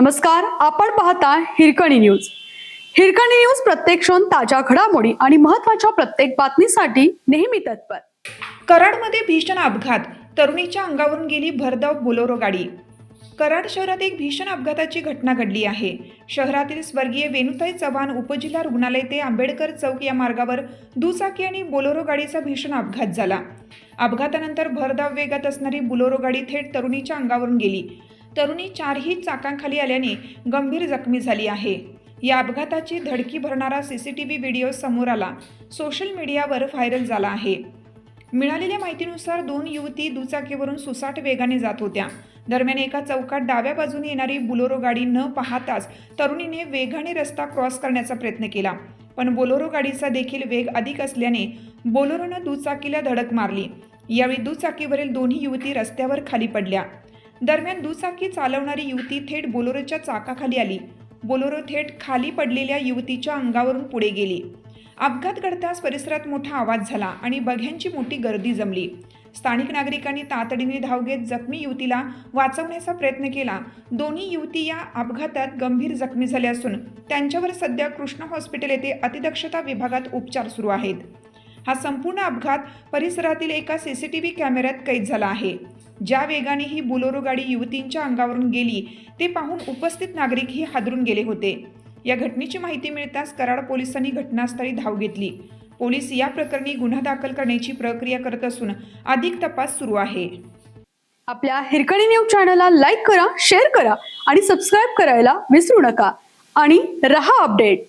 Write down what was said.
नमस्कार आपण पाहता हिरकणी न्यूज. हिरकणी न्यूज प्रत्येक क्षण ताज्या घडामोडी आणि महत्त्वाच्या प्रत्येक बातमीसाठी नेहमी तत्पर. कराडमध्ये भीषण अपघात तरुणीच्या अंगावरून गेली भरधाव बोलोरो गाडी. कराड शहरात एक भीषण अपघाताची घटना घडली आहे. शहरातील स्वर्गीय वेणुताई चव्हाण उपजिल्हा रुग्णालय ते आंबेडकर चौक या मार्गावर दुचाकी आणि बोलोरो गाडीचा भीषण अपघात झाला. अपघातानंतर भरधाव वेगात असणारी बोलोरो गाडी थेट तरुणीच्या अंगावरून गेली. तरुणी चारही चाकांखाली आल्याने गंभीर जखमी झाली आहे. या अपघाताची धडकी भरणारा C C T V video समोर आला. सोशल मीडियावर व्हायरल झाला आहे. मिळालेल्या माहितीनुसार दोन युवती दुचाकीवरून सुसाट वेगाने जात होत्या. दरम्यान एका चौकात डाव्या बाजूने येणारी बुलोरो गाडी न पाहताच तरुणीने वेगाने रस्ता क्रॉस करण्याचा प्रयत्न केला. पण बोलोरो गाडीचा देखील वेग अधिक असल्याने बोलोरोनं दुचाकीला धडक मारली. यावेळी दुचाकीवरील दोन्ही युवती रस्त्यावर खाली पडल्या. दरम्यान दुचाकी चालवणारी युवती थेट बोलोरोच्या चाकाखाली आली. बोलोरो थेट खाली पडलेल्या युवतीच्या अंगावरून पुढे गेली. अपघात घडताच परिसरात मोठा आवाज झाला आणि बघ्यांची मोठी गर्दी जमली. स्थानिक नागरिकांनी तातडीने धाव घेत जखमी युवतीला वाचवण्याचा प्रयत्न केला. दोन्ही युवती या अपघातात गंभीर जखमी झाल्या असून त्यांच्यावर सध्या कृष्णा हॉस्पिटल येथे अतिदक्षता विभागात उपचार सुरू आहेत. हा संपूर्ण अपघात परिसरातील एका सीसीटीव्ही कॅमेऱ्यात कैद झाला आहे. ज्या वेगाने ही बुलोरो गाडी युवतींच्या अंगावरून गेली ते पाहून उपस्थित नागरिकही हादरून गेले होते. या घटनेची माहिती मिळताच कराड पोलिसांनी घटनास्थळी धाव घेतली. पोलीस या प्रकरणी गुन्हा दाखल करण्याची प्रक्रिया करत असून अधिक तपास सुरू आहे. आपल्या हिरकणी न्यूज चॅनलला लाईक करा शेअर करा आणि सबस्क्राईब करायला विसरू नका. आणि रहा अपडेट.